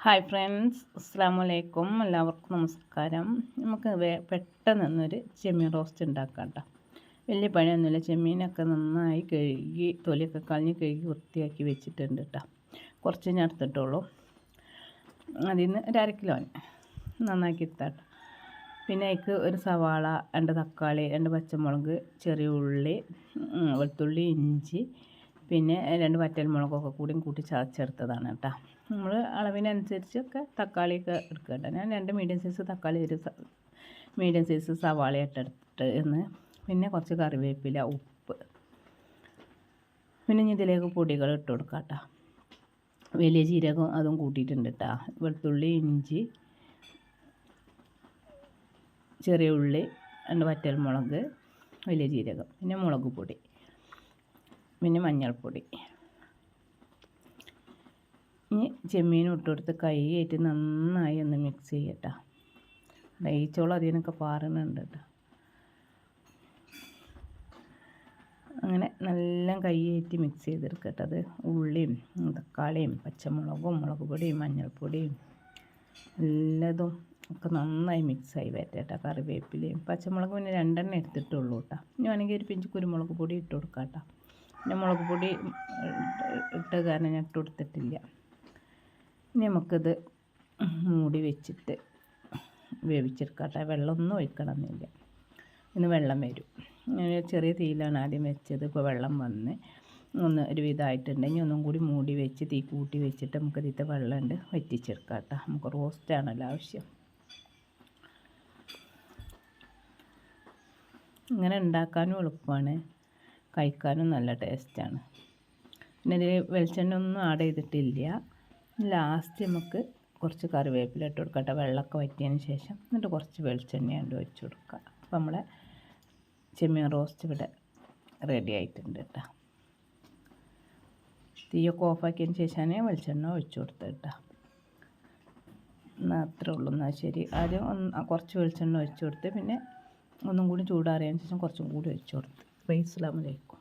Hi friends അസ്സാം വലൈക്കും എല്ലാവർക്കും നമസ്കാരം. നമുക്ക് പെട്ടെന്ന് പെട്ടെന്നൊരു ചെമ്മീൻ റോസ്റ്റ് ഉണ്ടാക്കാം കേട്ടോ വലിയ പണിയൊന്നുമില്ല. ചെമ്മീനൊക്കെ നന്നായി കഴുകി തൊലിയൊക്കെ കളഞ്ഞ് കഴുകി വൃത്തിയാക്കി വെച്ചിട്ടുണ്ട് കേട്ടോ കുറച്ച് ഞാൻ എടുത്തിട്ടുള്ളൂ അതിൽ നിന്ന് ഒരു അര കിലോ നന്നാക്കി എടുത്താട്ടോ പിന്നെ അതിക്ക് ഒരു സവാള രണ്ട് തക്കാളി രണ്ട് പച്ചമുളക് ചെറിയ ഉള്ളി വെളുത്തുള്ളി ഇഞ്ചി പിന്നെ രണ്ട് വറ്റൽമുളകൊക്കെ കൂടിയും കൂട്ടി ചതച്ചെടുത്തതാണ് കേട്ടോ. നമ്മൾ അളവിനനുസരിച്ചൊക്കെ തക്കാളിയൊക്കെ എടുക്കുക കേട്ടോ. ഞാൻ രണ്ട് മീഡിയം സൈസ് തക്കാളി ഒരു മീഡിയം സൈസ് സവാള ഇട്ടെടുത്തിട്ട് എന്ന് പിന്നെ കുറച്ച് കറിവേപ്പില ഉപ്പ്. പിന്നെ ഇതിലേക്ക് പൊടികൾ ഇട്ട് കൊടുക്കാം കേട്ടോ. വലിയ ജീരകം അതും കൂട്ടിയിട്ടുണ്ട് കേട്ടോ. വെളുത്തുള്ളി ഇഞ്ചി ചെറിയ ഉള്ളി രണ്ട് വറ്റൽമുളക് വലിയ ജീരകം പിന്നെ മുളക് പൊടി. പിന്നെ മഞ്ഞൾപ്പൊടി. ഇനി ചെമ്മീനും ഇട്ട് കൊടുത്ത് കൈയായിട്ട് നന്നായി ഒന്ന് മിക്സ് ചെയ്യട്ടോ. ഡയിച്ചോളം അതിനൊക്കെ പാറുന്നുണ്ട് കേട്ടോ അങ്ങനെ നല്ല കൈയേറ്റി മിക്സ് ചെയ്തെടുക്കട്ടെ. അത് ഉള്ളിയും തക്കാളിയും പച്ചമുളകും മുളക് പൊടിയും മഞ്ഞൾപ്പൊടിയും എല്ലാതും ഒക്കെ നന്നായി മിക്സായി വരട്ടെ കറിവേപ്പിലയും പച്ചമുളക് പിന്നെ രണ്ടെണ്ണം എടുത്തിട്ടുള്ളൂ കേട്ടോ ഇനി വേണമെങ്കിൽ ഒരു പിഞ്ച് കുരുമുളക് പൊടി ഇട്ട് കൊടുക്കാം കേട്ടോ പിന്നെ മുളക് പൊടി ഇട്ട കാരണം ഞാൻ ഇട്ട് കൊടുത്തിട്ടില്ല. ഇനി നമുക്കിത് മൂടി വെച്ചിട്ട് വേവിച്ചെടുക്കട്ടെ. വെള്ളമൊന്നും ഒഴിക്കണമെന്നില്ല. ഇന്ന് വെള്ളം വരും. ചെറിയ തീയിലാണ് ആദ്യം വെച്ചത്. ഇപ്പോൾ വെള്ളം വന്ന് ഒന്ന് ഒരു വിധമായിട്ടുണ്ടെങ്കിൽ ഒന്നും കൂടി മൂടി വെച്ച് തീ കൂട്ടി വെച്ചിട്ട് നമുക്ക് ഇതിത്തെ വെള്ളം ഉണ്ട് വറ്റിച്ചെടുക്കാം കേട്ടോ നമുക്ക് റോസ്റ്റാണല്ലോ ആവശ്യം. ഇങ്ങനെ ഉണ്ടാക്കാനും എളുപ്പമാണ്. കഴിക്കാനും നല്ല ടേസ്റ്റാണ്. പിന്നെ ഇതിൽ വെളിച്ചെണ്ണ ഒന്നും ആഡ് ചെയ്തിട്ടില്ല ലാസ്റ്റ് നമുക്ക് കുറച്ച് കറിവേപ്പില ഇട്ട് കൊടുക്കട്ടെ വെള്ളമൊക്കെ വറ്റിയതിന് ശേഷം എന്നിട്ട് കുറച്ച് വെളിച്ചെണ്ണ കൊണ്ട് വെച്ച് കൊടുക്കുക അപ്പോൾ നമ്മളെ ചെമ്മീൻ റോസ്റ്റ് ഇവിടെ റെഡി ആയിട്ടുണ്ട് കേട്ടോ. തീയൊക്കെ ഓഫാക്കിയതിന് ശേഷമാണ് വെളിച്ചെണ്ണ ഒഴിച്ചു കൊടുത്തത് കേട്ടോ. എന്നാൽ അത്രേ ഉള്ളൂ. എന്നാൽ ശരി. ആദ്യം ഒന്ന് കുറച്ച് വെളിച്ചെണ്ണ ഒഴിച്ച് കൊടുത്ത് പിന്നെ ഒന്നും കൂടി ചൂടാറിയതിന് ശേഷം കുറച്ചും കൂടി ഒഴിച്ചു കൊടുത്ത്. പ്രൈസ് അസ്സാമലൈക്കും